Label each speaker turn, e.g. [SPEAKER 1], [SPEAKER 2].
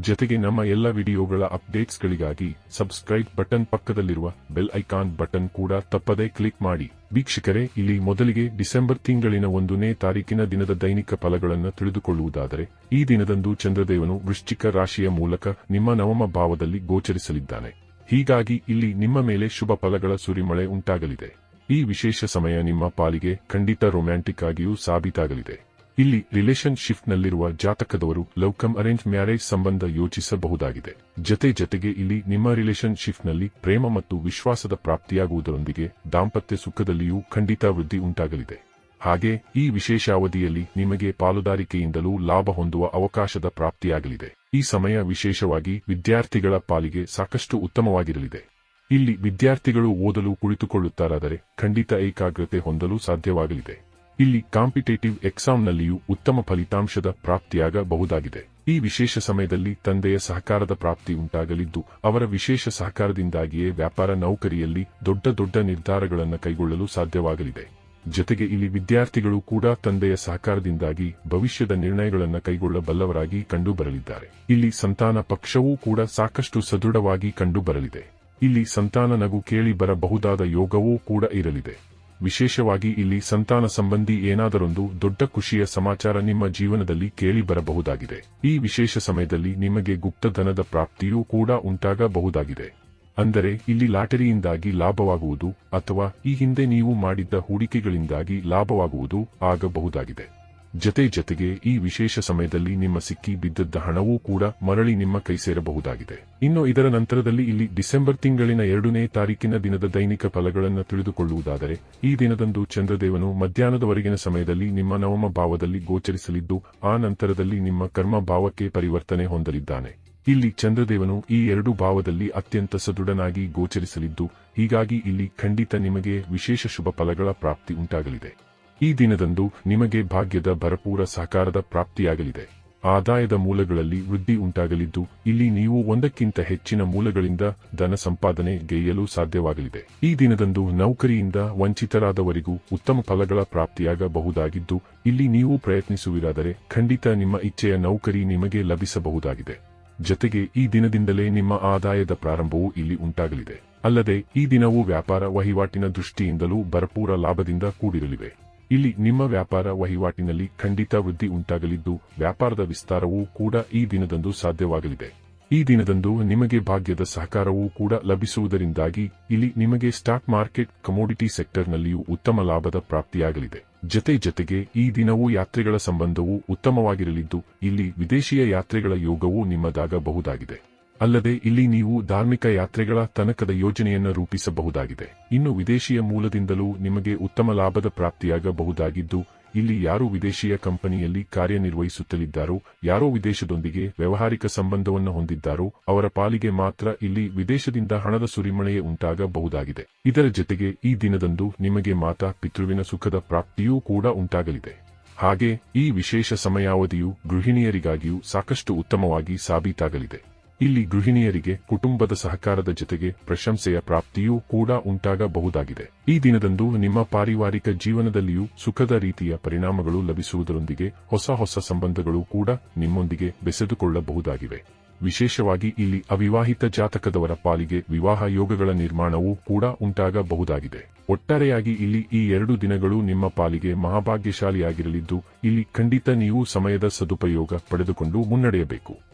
[SPEAKER 1] ಜೊತೆಗೆ ನಮ್ಮ ಎಲ್ಲ ವಿಡಿಯೋಗಳ ಅಪ್ಡೇಟ್ಸ್ಗಳಿಗಾಗಿ ಸಬ್ಸ್ಕ್ರೈಬ್ ಬಟನ್ ಪಕ್ಕದಲ್ಲಿರುವ ಬೆಲ್ ಐಕಾನ್ ಬಟನ್ ಕೂಡ ತಪ್ಪದೇ ಕ್ಲಿಕ್ ಮಾಡಿ. ವೀಕ್ಷಕರೇ, ಇಲ್ಲಿ ಮೊದಲಿಗೆ ಡಿಸೆಂಬರ್ ತಿಂಗಳಿನ ಒಂದನೇ ತಾರೀಕಿನ ದಿನದ ದೈನಿಕ ಫಲಗಳನ್ನು ತಿಳಿದುಕೊಳ್ಳುವುದಾದರೆ, ಈ ದಿನದಂದು ಚಂದ್ರದೇವನು ವೃಶ್ಚಿಕ ರಾಶಿಯ ಮೂಲಕ ನಿಮ್ಮ ನವಮ ಭಾವದಲ್ಲಿ ಗೋಚರಿಸಲಿದ್ದಾನೆ. ಹೀಗಾಗಿ ಇಲ್ಲಿ ನಿಮ್ಮ ಮೇಲೆ ಶುಭ ಫಲಗಳ ಸುರಿಮಳೆ ಉಂಟಾಗಲಿದೆ. ಈ ವಿಶೇಷ ಸಮಯ ನಿಮ್ಮ ಪಾಲಿಗೆ ಖಂಡಿತ ರೊಮ್ಯಾಂಟಿಕ್ ಆಗಿಯೂ ಸಾಬೀತಾಗಲಿದೆ. ಇಲ್ಲಿ ರಿಲೇಶನ್ಶಿಪ್ನಲ್ಲಿರುವ ಜಾತಕದವರು ಲವ್ಕಮ್ ಅರೇಂಜ್ ಮ್ಯಾರೇಜ್ ಸಂಬಂಧ ಯೋಚಿಸಬಹುದಾಗಿದೆ. ಜತೆ ಜತೆಗೆ ಇಲ್ಲಿ ನಿಮ್ಮ ರಿಲೇಶನ್ಶಿಪ್ನಲ್ಲಿ ಪ್ರೇಮ ಮತ್ತು ವಿಶ್ವಾಸದ ಪ್ರಾಪ್ತಿಯಾಗುವುದರೊಂದಿಗೆ ದಾಂಪತ್ಯ ಸುಖದಲ್ಲಿಯೂ ಖಂಡಿತ ವೃದ್ಧಿ ಉಂಟಾಗಲಿದೆ. ಹಾಗೆ ಈ ವಿಶೇಷ ಅವಧಿಯಲ್ಲಿ ನಿಮಗೆ ಪಾಲುದಾರಿಕೆಯಿಂದಲೂ ಲಾಭ ಹೊಂದುವ ಅವಕಾಶದ ಪ್ರಾಪ್ತಿಯಾಗಲಿದೆ. ಈ ಸಮಯ ವಿಶೇಷವಾಗಿ ವಿದ್ಯಾರ್ಥಿಗಳ ಪಾಲಿಗೆ ಸಾಕಷ್ಟು ಉತ್ತಮವಾಗಿರಲಿದೆ. ಇಲ್ಲಿ ವಿದ್ಯಾರ್ಥಿಗಳು ಓದಲು ಕುಳಿತುಕೊಳ್ಳುತ್ತಾರಾದರೆ ಖಂಡಿತ ಏಕಾಗ್ರತೆ ಹೊಂದಲು ಸಾಧ್ಯವಾಗಲಿದೆ. ಇಲ್ಲಿ ಕಾಂಪಿಟೇಟಿವ್ ಎಕ್ಸಾಮ್ನಲ್ಲಿಯೂ ಉತ್ತಮ ಫಲಿತಾಂಶದ ಪ್ರಾಪ್ತಿಯಾಗಬಹುದಾಗಿದೆ. ಈ ವಿಶೇಷ ಸಮಯದಲ್ಲಿ ತಂದೆಯ ಸಹಕಾರದ ಪ್ರಾಪ್ತಿ ಉಂಟಾಗಲಿದ್ದು, ಅವರ ವಿಶೇಷ ಸಹಕಾರದಿಂದಾಗಿಯೇ ವ್ಯಾಪಾರ ನೌಕರಿಯಲ್ಲಿ ದೊಡ್ಡ ದೊಡ್ಡ ನಿರ್ಧಾರಗಳನ್ನು ಕೈಗೊಳ್ಳಲು ಸಾಧ್ಯವಾಗಲಿದೆ. ಜೊತೆಗೆ ಇಲ್ಲಿ ವಿದ್ಯಾರ್ಥಿಗಳು ಕೂಡ ತಂದೆಯ ಸಹಕಾರದಿಂದಾಗಿ ಭವಿಷ್ಯದ ನಿರ್ಣಯಗಳನ್ನು ಕೈಗೊಳ್ಳಬಲ್ಲವರಾಗಿ ಕಂಡುಬರಲಿದ್ದಾರೆ. ಇಲ್ಲಿ ಸಂತಾನ ಪಕ್ಷವೂ ಕೂಡ ಸಾಕಷ್ಟು ಸದೃಢವಾಗಿ ಕಂಡುಬರಲಿದೆ. ಇಲ್ಲಿ ಸಂತಾನ ನಗು ಕೇಳಿ ಬರಬಹುದಾದ ಯೋಗವೂ ಕೂಡ ಇರಲಿದೆ. ವಿಶೇಷವಾಗಿ ಇಲ್ಲಿ ಸಂತಾನ ಸಂಬಂಧಿ ಏನಾದರೊಂದು ದೊಡ್ಡ ಖುಷಿಯ ಸಮಾಚಾರ ನಿಮ್ಮ ಜೀವನದಲ್ಲಿ ಕೇಳಿ ಬರಬಹುದಾಗಿದೆ. ಈ ವಿಶೇಷ ಸಮಯದಲ್ಲಿ ನಿಮಗೆ ಗುಪ್ತಧನದ ಪ್ರಾಪ್ತಿಯೂ ಕೂಡ ಉಂಟಾಗಬಹುದಾಗಿದೆ. ಅಂದರೆ ಇಲ್ಲಿ ಲಾಟರಿಯಿಂದಾಗಿ ಲಾಭವಾಗುವುದು ಅಥವಾ ಈ ಹಿಂದೆ ನೀವು ಮಾಡಿದ್ದ ಹೂಡಿಕೆಗಳಿಂದಾಗಿ ಲಾಭವಾಗುವುದು ಆಗಬಹುದಾಗಿದೆ. ಜತೆ ಜತೆಗೆ ಈ ವಿಶೇಷ ಸಮಯದಲ್ಲಿ ನಿಮ್ಮ ಸಿಕ್ಕಿ ಬಿದ್ದದ್ದ ಹಣವೂ ಕೂಡ ಮರಳಿ ನಿಮ್ಮ ಕೈ ಸೇರಬಹುದಾಗಿದೆ. ಇನ್ನು ಇದರ ನಂತರದಲ್ಲಿ ಇಲ್ಲಿ ಡಿಸೆಂಬರ್ ತಿಂಗಳಿನ ಎರಡನೇ ತಾರೀಕಿನ ದಿನದ ದೈನಿಕ ಫಲಗಳನ್ನು ತಿಳಿದುಕೊಳ್ಳುವುದಾದರೆ, ಈ ದಿನದಂದು ಚಂದ್ರದೇವನು ಮಧ್ಯಾಹ್ನದವರೆಗಿನ ಸಮಯದಲ್ಲಿ ನಿಮ್ಮ ನವಮ ಭಾವದಲ್ಲಿ ಗೋಚರಿಸಲಿದ್ದು, ಆ ನಂತರದಲ್ಲಿ ನಿಮ್ಮ ಕರ್ಮ ಭಾವಕ್ಕೆ ಪರಿವರ್ತನೆ ಹೊಂದಲಿದ್ದಾನೆ. ಇಲ್ಲಿ ಚಂದ್ರದೇವನು ಈ ಎರಡು ಭಾವದಲ್ಲಿ ಅತ್ಯಂತ ಸದೃಢನಾಗಿ ಗೋಚರಿಸಲಿದ್ದು, ಹೀಗಾಗಿ ಇಲ್ಲಿ ಖಂಡಿತ ನಿಮಗೆ ವಿಶೇಷ ಶುಭ ಫಲಗಳ ಪ್ರಾಪ್ತಿ ಉಂಟಾಗಲಿದೆ. ಈ ದಿನದಂದು ನಿಮಗೆ ಭಾಗ್ಯದ ಭರಪೂರ ಸಹಕಾರದ ಪ್ರಾಪ್ತಿಯಾಗಲಿದೆ. ಆದಾಯದ ಮೂಲಗಳಲ್ಲಿ ವೃದ್ಧಿ ಉಂಟಾಗಲಿದ್ದು, ಇಲ್ಲಿ ನೀವು ಒಂದಕ್ಕಿಂತ ಹೆಚ್ಚಿನ ಮೂಲಗಳಿಂದ ಧನ ಸಂಪಾದನೆ ಗೆಯ್ಯಲು ಸಾಧ್ಯವಾಗಲಿದೆ. ಈ ದಿನದಂದು ನೌಕರಿಯಿಂದ ವಂಚಿತರಾದವರಿಗೂ ಉತ್ತಮ ಫಲಗಳ ಪ್ರಾಪ್ತಿಯಾಗಬಹುದಾಗಿದ್ದು, ಇಲ್ಲಿ ನೀವು ಪ್ರಯತ್ನಿಸುವಿರಾದರೆ ಖಂಡಿತ ನಿಮ್ಮ ಇಚ್ಛೆಯ ನೌಕರಿ ನಿಮಗೆ ಲಭಿಸಬಹುದಾಗಿದೆ. ಜತೆಗೆ ಈ ದಿನದಿಂದಲೇ ನಿಮ್ಮ ಆದಾಯದ ಪ್ರಾರಂಭವೂ ಇಲ್ಲಿ ಉಂಟಾಗಲಿದೆ. ಅಲ್ಲದೆ, ಈ ದಿನವೂ ವ್ಯಾಪಾರ ವಹಿವಾಟಿನ ದೃಷ್ಟಿಯಿಂದಲೂ ಭರಪೂರ ಲಾಭದಿಂದ ಕೂಡಿರಲಿವೆ. ಇಲ್ಲಿ ನಿಮ್ಮ ವ್ಯಾಪಾರ ವಹಿವಾಟಿನಲ್ಲಿ ಖಂಡಿತ ವೃದ್ಧಿ ಉಂಟಾಗಲಿದ್ದು, ವ್ಯಾಪಾರದ ವಿಸ್ತಾರವೂ ಕೂಡ ಈ ದಿನದಂದು ಸಾಧ್ಯವಾಗಲಿದೆ. ಈ ದಿನದಂದು ನಿಮಗೆ ಭಾಗ್ಯದ ಸಹಕಾರವೂ ಕೂಡ ಲಭಿಸುವುದರಿಂದಾಗಿ ಇಲ್ಲಿ ನಿಮಗೆ ಸ್ಟಾಕ್ ಮಾರ್ಕೆಟ್ ಕಮೋಡಿಟಿ ಸೆಕ್ಟರ್ನಲ್ಲಿಯೂ ಉತ್ತಮ ಲಾಭದ ಪ್ರಾಪ್ತಿಯಾಗಲಿದೆ. ಜತೆ ಜತೆಗೆ ಈ ದಿನವೂ ಯಾತ್ರೆಗಳ ಸಂಬಂಧವೂ ಉತ್ತಮವಾಗಿರಲಿದ್ದು, ಇಲ್ಲಿ ವಿದೇಶಿಯ ಯಾತ್ರೆಗಳ ಯೋಗವೂ ನಿಮ್ಮದಾಗಬಹುದಾಗಿದೆ. ಅಲ್ಲದೆ ಇಲ್ಲಿ ನೀವು ಧಾರ್ಮಿಕ ಯಾತ್ರೆಗಳ ತನಕದ ಯೋಜನೆಯನ್ನು ರೂಪಿಸಬಹುದಾಗಿದೆ. ಇನ್ನು ವಿದೇಶಿಯ ಮೂಲದಿಂದಲೂ ನಿಮಗೆ ಉತ್ತಮ ಲಾಭದ ಪ್ರಾಪ್ತಿಯಾಗಬಹುದಾಗಿದ್ದು, ಇಲ್ಲಿ ಯಾರು ವಿದೇಶಿಯ ಕಂಪನಿಯಲ್ಲಿ ಕಾರ್ಯನಿರ್ವಹಿಸುತ್ತಲಿದ್ದಾರೋ, ಯಾರೋ ವಿದೇಶದೊಂದಿಗೆ ವ್ಯವಹಾರಿಕ ಸಂಬಂಧವನ್ನು ಹೊಂದಿದ್ದಾರೋ, ಅವರ ಪಾಲಿಗೆ ಮಾತ್ರ ಇಲ್ಲಿ ವಿದೇಶದಿಂದ ಹಣದ ಸುರಿಮಳೆಯೇ ಉಂಟಾಗಬಹುದಾಗಿದೆ. ಇದರ ಜೊತೆಗೆ ಈ ದಿನದಂದು ನಿಮಗೆ ಮಾತಾ ಪಿತೃವಿನ ಸುಖದ ಪ್ರಾಪ್ತಿಯೂ ಕೂಡ ಉಂಟಾಗಲಿದೆ. ಹಾಗೆ ಈ ವಿಶೇಷ ಸಮಯಾವಧಿಯು ಗೃಹಿಣಿಯರಿಗಾಗಿಯೂ ಸಾಕಷ್ಟು ಉತ್ತಮವಾಗಿ ಸಾಬೀತಾಗಲಿದೆ. ಇಲ್ಲಿ ಗೃಹಿಣಿಯರಿಗೆ, ಕುಟುಂಬದ ಸಹಕಾರದ ಜೊತೆಗೆ ಪ್ರಶಂಸೆಯ ಪ್ರಾಪ್ತಿಯೂ ಕೂಡ ಉಂಟಾಗಬಹುದಾಗಿದೆ. ಈ ದಿನದಂದು ನಿಮ್ಮ ಪಾರಿವಾರಿಕ ಜೀವನದಲ್ಲಿಯೂ ಸುಖದ ರೀತಿಯ ಪರಿಣಾಮಗಳು ಲಭಿಸುವುದರೊಂದಿಗೆ ಹೊಸ ಹೊಸ ಸಂಬಂಧಗಳು ಕೂಡ ನಿಮ್ಮೊಂದಿಗೆ ಬೆಸೆದುಕೊಳ್ಳಬಹುದಾಗಿವೆ. ವಿಶೇಷವಾಗಿ ಇಲ್ಲಿ ಅವಿವಾಹಿತ ಜಾತಕದವರ ಪಾಲಿಗೆ ವಿವಾಹ ಯೋಗಗಳ ನಿರ್ಮಾಣವೂ ಕೂಡ ಉಂಟಾಗಬಹುದಾಗಿದೆ. ಒಟ್ಟಾರೆಯಾಗಿ ಇಲ್ಲಿ ಈ ಎರಡು ದಿನಗಳು ನಿಮ್ಮ ಪಾಲಿಗೆ ಮಹಾಭಾಗ್ಯಶಾಲಿಯಾಗಿರಲಿದ್ದು, ಇಲ್ಲಿ ಖಂಡಿತ ನೀವು ಸಮಯದ ಸದುಪಯೋಗ ಪಡೆದುಕೊಂಡು ಮುನ್ನಡೆಯಬೇಕು.